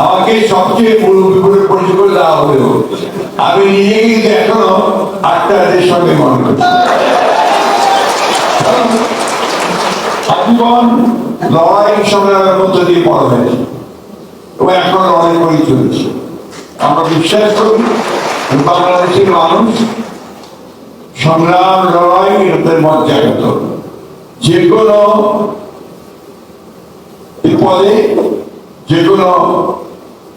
আমাকে সবচেয়ে মূল বিপদে পরিচয় করে দেওয়া হলেও আমি নিজে কিন্তু এখনও আক্তারদের সঙ্গে মনে করি। দিয়ে বড় এখন চলেছে। আমরা বিশ্বাস মানুষ সংগ্রাম যে কোনো বিপদে, যে কোনো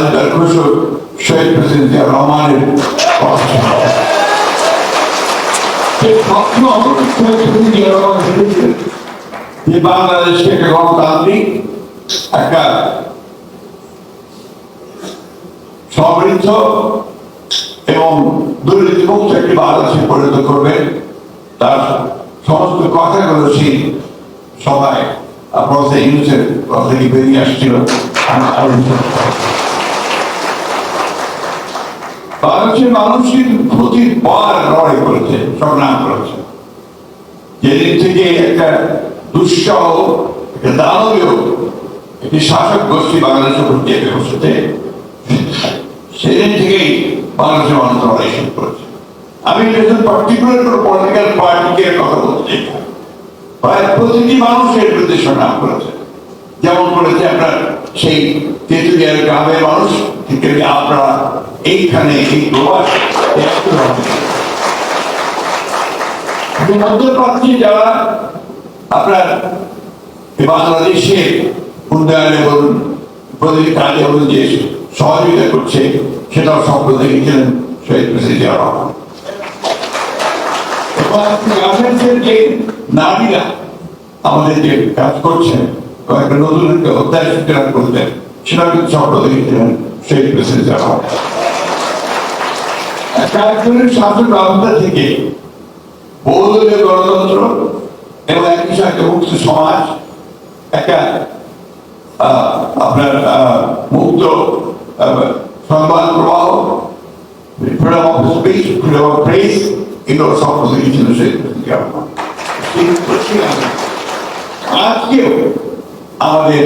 স্বাধীনতার ঘোষক শহীদ প্রেসিডেন্ট জিয়া রহমানের যে বাংলাদেশকে একটা গণতান্ত্রিক একটা সমৃদ্ধ এবং দুর্নীতিমুক্ত একটি বাংলাদেশে পরিণত করবে। তার সমস্ত কথাগুলো সেই সবাই প্রফেসর ইউনুসের কথা বেরিয়ে আসছিল। বাংলাদেশের মানুষের প্রতিবার লড়াই করেছে, সংগ্রাম করেছে। যেদিন থেকে একটা দুঃসহ, একটা দানবীয়, একটি শাসক গোষ্ঠী বাংলাদেশের উপর বসেছে, সেদিন থেকেই বাংলাদেশের মানুষ লড়াই শুরু করেছে। আমি একজন পার্টিকুলার কোনো পলিটিক্যাল পার্টিকে কথা বলতে চাই। প্রায় প্রতিটি মানুষের বিরুদ্ধে সংগ্রাম করেছে। যেমন করেছে আপনার সেই তেঁতুলিয়ার গ্রামের মানুষ আপনারা এইখানে এই প্রবাস যারা আপনার বাংলাদেশের উন্নয়নে বলুন কাজে বলুন যে সহযোগিতা করছে, সেটাও সম্পদ দেখেছিলেন শহীদ প্রেসিডেন্ট যে নারীরা আমাদের যে কাজ করছেন একটা নতুন একটা অধ্যায় করতেন সেটা কিন্তু দেখেছিলেন একজনের শাসন ব্যবস্থা থেকে বহুদলীয় গণতন্ত্র এবং একই সাথে মুক্ত সমাজ, একটা আপনার মুক্ত সংবাদ প্রবাহ freedom of speech freedom of press এগুলো সব ছিল সেই আজকেও আমাদের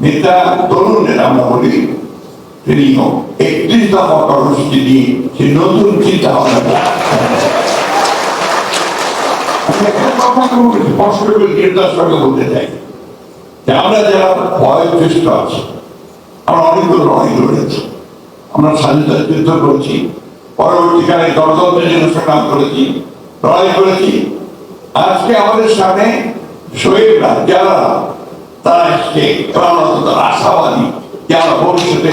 নেতা তরুণ নেতা আমরা বলি তিনি একত্রিশ দফা কর্মসূচি দিয়ে সে নতুন চিন্তা ভাবনা আমরা যারা বয়োজ্যেষ্ঠ করেছি, পরবর্তীকালে গণতন্ত্রের জন্য করেছি, লড়াই করেছি। আজকে আমাদের সামনে শহীদরা যারা, তারা এবং আশাবাদী যে ভবিষ্যতে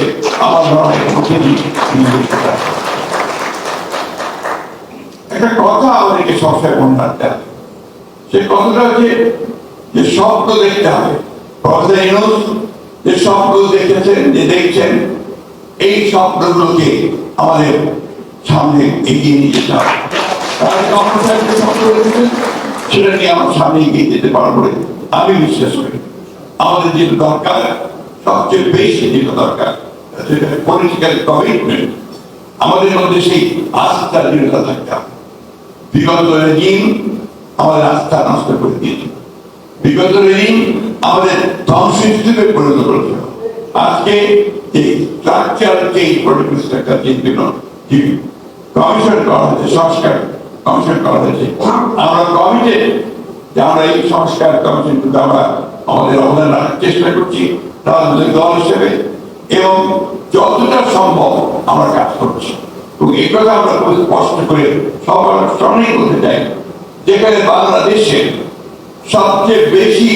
দেখেছেন এই স্বপ্নগুলোকে আমাদের সামনে এগিয়ে নিয়ে যেতে হবে। সেটা নিয়ে আমার সামনে এগিয়ে যেতে পারব আমি বিশ্বাস করি। আমাদের যেটা দরকার, সবচেয়ে বেশি যেটা দরকার পলিটিক্যাল কমিটমেন্ট আমাদের মধ্যে সেই আস্থা দৃঢ়তা থাকতে হবে। বিগত রেজিম আমাদের আস্থা নষ্ট করে দিয়েছে। বিগত রেজিম আমাদের ধ্বংস হিসেবে পরিণত করেছিল আজকে এই structure change political structure change commission করা হয়েছে, সংস্কার কমিশন করা হয়েছে। আমরা কমিটে, যে আমরা এই সংস্কার কমিশন কিন্তু আমরা আমাদের অবদান রাখার চেষ্টা করছি। রাজনৈতিক দল হিসেবে এবং যতটা সম্ভব আমরা কাজ করছি। এবং এই কথা আমরা খুব স্পষ্ট করে সবার সামনেই বলতে চাই, যেখানে বাংলাদেশের সবচেয়ে বেশি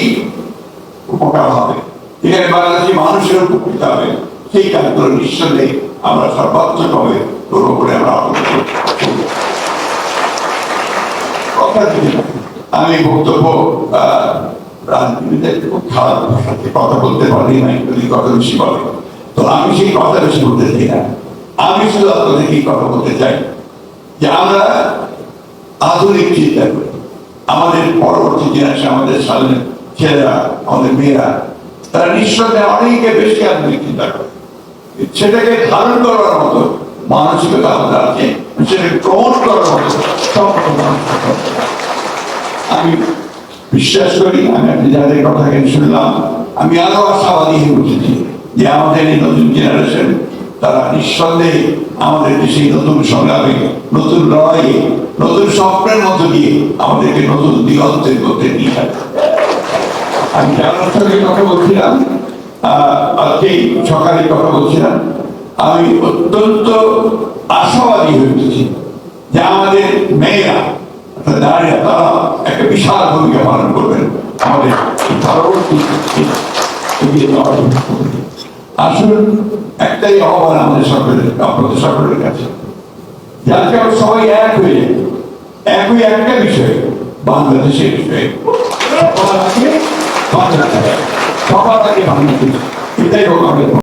উপকার হবে, যেখানে বাংলাদেশি মানুষের উপকৃত হবে, সেই কাজগুলো নিঃসন্দেহে আমরা সর্বাত্মকভাবে করব বলে আমরা আমি বক্তব্য রাজনীতিতে খুব খারাপ কথা বলতে পারি না কথা বেশি বলে। তো আমি সেই কথা বেশি বলতে চাই না। আমি শুধু আপনাদের এই কথা বলতে চাই যে আমরা আধুনিক চিন্তা করি। আমাদের পরবর্তী জেনারেশন আমাদের সামনে ছেলেরা, আমাদের মেয়েরা, তারা নিঃসন্দেহে অনেকে বেশি আধুনিক চিন্তা করে। সেটাকে ধারণ করার মতো মানসিকতা আমাদের আছে, সেটাকে গ্রহণ করার মতো। আমি বিশ্বাস করি, আমি আপনি যাদের কথা শুনলাম, আমি আরও আশাবাদী হয়ে উঠেছি। যে আমাদের এই নতুন জেনারেশন তারা নিঃসন্দেহে আমাদের সেই নতুন সংগ্রামে, নতুন লড়াইয়ে, নতুন স্বপ্নের মধ্য দিয়ে আমাদেরকে নতুন দিগন্তের মধ্যে নিয়ে আমি জানার সঙ্গে কথা বলছিলাম আজকে সকালে কথা বলছিলাম, আমি অত্যন্ত আশাবাদী হয়ে উঠেছি যে আমাদের মেয়েরা নারীরা, তারা একটা বিশাল ভূমিকা পালন করবেন আমাদের পরবর্তী জন্য। একটাই আহ্বান আমাদের সকলের আপনাদের সকলের কাছে যাতে আমরা সবাই এক হয়ে একই একটা বিষয়, বাংলাদেশের বিষয়ে সবার আগে বাংলাদেশ, সবার আগে বাংলাদেশ এটাই হোক আমাদের